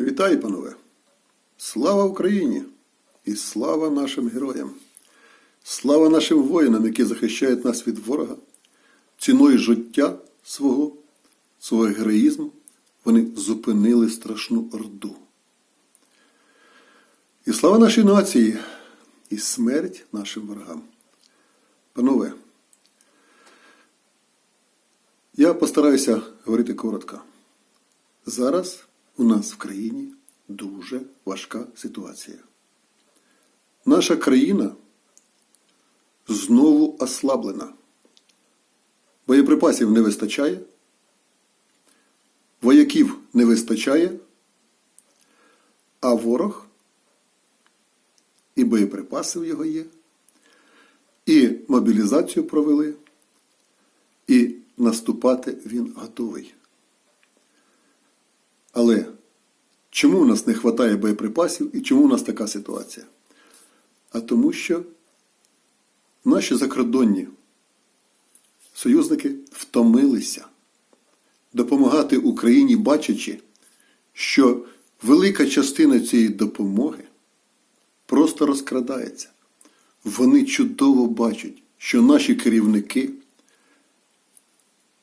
Вітаю, панове! Слава Україні! І слава нашим героям! Слава нашим воїнам, які захищають нас від ворога, ціною життя свого, свого героїзму, вони зупинили страшну орду. І слава нашій нації, і смерть нашим ворогам. Панове, я постараюся говорити коротко. Зараз у нас в країні дуже важка ситуація. Наша країна знову ослаблена. Боєприпасів не вистачає, вояків не вистачає, а ворог і боєприпаси його є, і мобілізацію провели, і наступати він готовий. Але чому у нас не вистачає боєприпасів і чому у нас така ситуація? А тому, що наші закордонні союзники втомилися допомагати Україні, бачачи, що велика частина цієї допомоги просто розкрадається. Вони чудово бачать, що наші керівники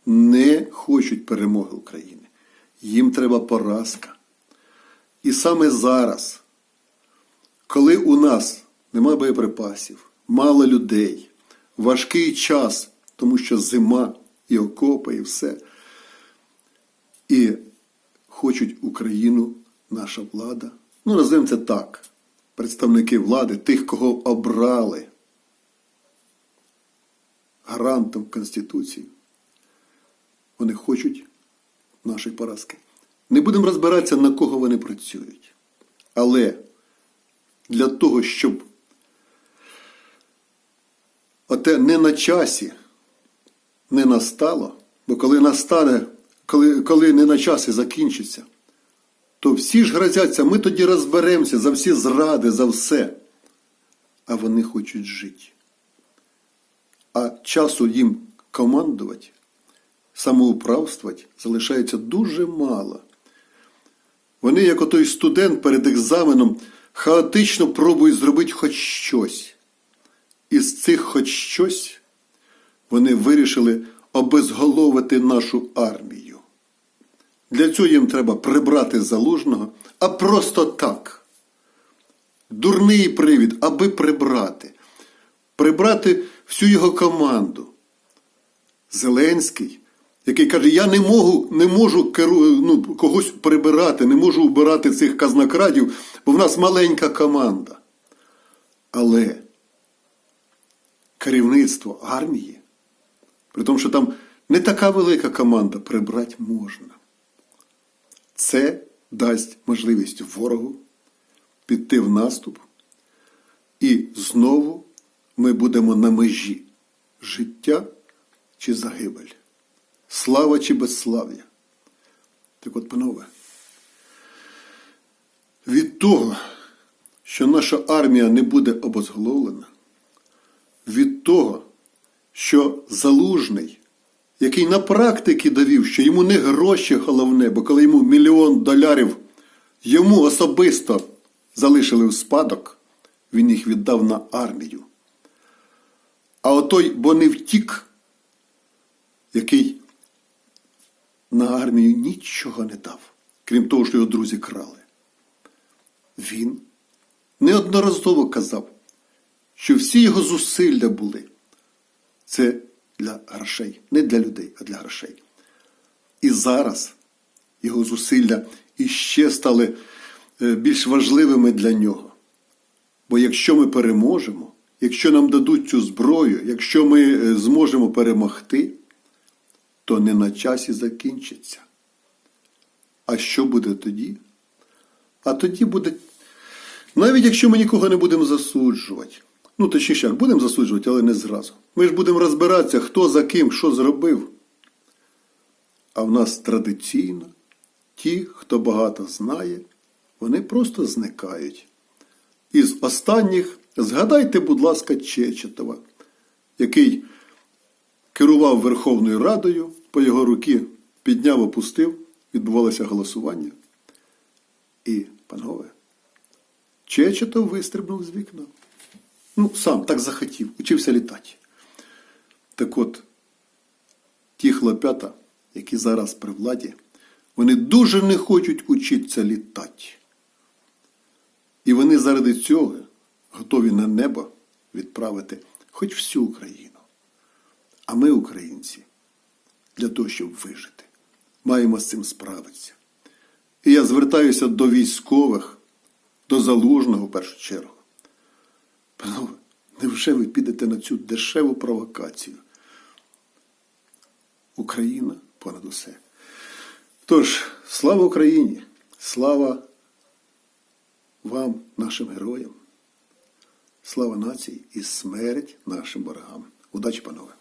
не хочуть перемоги України. Їм треба поразка. І саме зараз, коли у нас немає боєприпасів, мало людей, важкий час, тому що зима і окопи, і все, і хочуть Україну наша влада, ну називаємо це так, представники влади, тих, кого обрали гарантом Конституції, вони хочуть нашої поразки. Не будемо розбиратися, на кого вони працюють. Але для того, щоб оте не на часі не настало, бо коли настане, коли, коли не на часі закінчиться, то всі ж грозяться, ми тоді розберемося за всі зради, за все. А вони хочуть жити. А часу їм командувати самоуправствувати залишається дуже мало. Вони, як отой студент перед екзаменом, хаотично пробують зробити хоч щось. І з цих хоч щось вони вирішили обезголовити нашу армію. Для цього їм треба прибрати залужного, а просто так. Дурний привід, аби прибрати. Прибрати всю його команду. Зеленський який каже, я не можу не можу ну, когось прибирати, не можу вбирати цих казнокрадів, бо в нас маленька команда. Але керівництво армії, при тому, що там не така велика команда, прибрати можна. Це дасть можливість ворогу піти в наступ, і знову ми будемо на межі життя чи загибель слава чи безслав'я. Так от, панове, від того, що наша армія не буде обозголовлена, від того, що залужний, який на практиці довів, що йому не гроші головне, бо коли йому мільйон долярів йому особисто залишили в спадок, він їх віддав на армію. А отой, бо не втік, який на армію нічого не дав, крім того, що його друзі крали. Він неодноразово казав, що всі його зусилля були це для грошей, не для людей, а для грошей. І зараз його зусилля іще стали е, більш важливими для нього. Бо якщо ми переможемо, якщо нам дадуть цю зброю, якщо ми е, зможемо перемогти, то не на часі закінчиться. А що буде тоді? А тоді буде, навіть якщо ми нікого не будемо засуджувати, ну точніше, як будемо засуджувати, але не зразу. Ми ж будемо розбиратися, хто за ким, що зробив. А в нас традиційно ті, хто багато знає, вони просто зникають. Із останніх згадайте, будь ласка, Чечетова, який керував Верховною Радою, по його руки підняв, опустив, відбувалося голосування. І, панове, Чечетов вистрибнув з вікна. Ну, сам так захотів, учився літати. Так от, ті хлопята, які зараз при владі, вони дуже не хочуть учитися літати. І вони заради цього готові на небо відправити хоч всю Україну. А ми, українці, для того, щоб вижити, маємо з цим справитися. І я звертаюся до військових, до залужного в першу чергу. Панове, невже ви підете на цю дешеву провокацію? Україна понад усе. Тож, слава Україні! Слава вам, нашим героям! Слава нації і смерть нашим ворогам! Удачі, панове!